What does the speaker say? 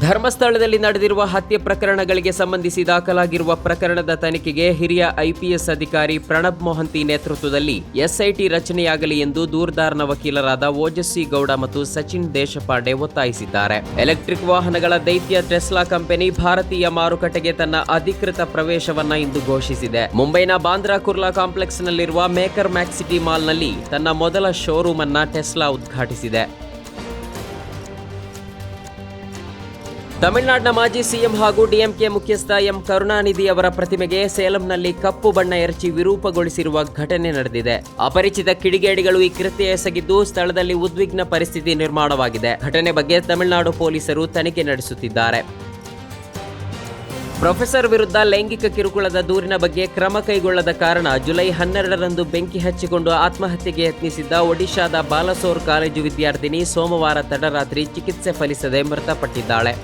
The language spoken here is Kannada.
ಧರ್ಮಸ್ಥಳದಲ್ಲಿ ನಡೆದಿರುವ ಹತ್ಯೆ ಪ್ರಕರಣಗಳಿಗೆ ಸಂಬಂಧಿಸಿ ದಾಖಲಾಗಿರುವ ಪ್ರಕರಣದ ತನಿಖೆಗೆ ಹಿರಿಯ ಐಪಿಎಸ್ ಅಧಿಕಾರಿ ಪ್ರಣಬ್ ಮೊಹಂತಿ ನೇತೃತ್ವದಲ್ಲಿ ಎಸ್ಐಟಿ ರಚನೆಯಾಗಲಿ ಎಂದು ದೂರ್ದಾರ್ನ ವಕೀಲರಾದ ಓಜಸ್ವಿ ಗೌಡ ಮತ್ತು ಸಚಿನ್ ದೇಶಪಾಂಡೆ ಒತ್ತಾಯಿಸಿದ್ದಾರೆ. ಎಲೆಕ್ಟ್ರಿಕ್ ವಾಹನಗಳ ದೈತ್ಯ ಟೆಸ್ಲಾ ಕಂಪನಿ ಭಾರತೀಯ ಮಾರುಕಟ್ಟೆಗೆ ತನ್ನ ಅಧಿಕೃತ ಪ್ರವೇಶವನ್ನ ಇಂದು ಘೋಷಿಸಿದೆ. ಮುಂಬೈನ ಬಾಂದ್ರಾ ಕುರ್ಲಾ ಕಾಂಪ್ಲೆಕ್ಸ್ನಲ್ಲಿರುವ ಮೇಕರ್ ಮ್ಯಾಕ್ಸಿಟಿ ಮಾಲ್ನಲ್ಲಿ ತನ್ನ ಮೊದಲ ಶೋರೂಮ್ ಅನ್ನ ಟೆಸ್ಲಾ ಉದ್ಘಾಟಿಸಿದೆ. ತಮಿಳುನಾಡಿನ ಮಾಜಿ ಸಿಎಂ ಹಾಗೂ ಡಿಎಂಕೆ ಮುಖ್ಯಸ್ಥ ಎಂ ಕರುಣಾನಿಧಿ ಅವರ ಪ್ರತಿಮೆಗೆ ಸೇಲಂನಲ್ಲಿ ಕಪ್ಪು ಬಣ್ಣ ಎರಚಿ ವಿರೂಪಗೊಳಿಸಿರುವ ಘಟನೆ ನಡೆದಿದೆ. ಅಪರಿಚಿತ ಕಿಡಿಗೇಡಿಗಳು ಈ ಕೃತ್ಯ ಎಸಗಿದ್ದು ಸ್ಥಳದಲ್ಲಿ ಉದ್ವಿಗ್ನ ಪರಿಸ್ಥಿತಿ ನಿರ್ಮಾಣವಾಗಿದೆ. ಘಟನೆ ಬಗ್ಗೆ ತಮಿಳುನಾಡು ಪೊಲೀಸರು ತನಿಖೆ ನಡೆಸುತ್ತಿದ್ದಾರೆ. ಪ್ರೊಫೆಸರ್ ವಿರುದ್ಧ ಲೈಂಗಿಕ ಕಿರುಕುಳದ ದೂರಿನ ಬಗ್ಗೆ ಕ್ರಮ ಕೈಗೊಳ್ಳದ ಕಾರಣ ಜುಲೈ ಹನ್ನೆರಡರಂದು ಬೆಂಕಿ ಹಚ್ಚಿಕೊಂಡು ಆತ್ಮಹತ್ಯೆಗೆ ಯತ್ನಿಸಿದ್ದ ಒಡಿಶಾದ ಬಾಲಸೋರ್ ಕಾಲೇಜು ವಿದ್ಯಾರ್ಥಿನಿ ಸೋಮವಾರ ತಡರಾತ್ರಿ ಚಿಕಿತ್ಸೆ ಫಲಿಸದೆ ಮೃತಪಟ್ಟಿದ್ದಾಳೆ.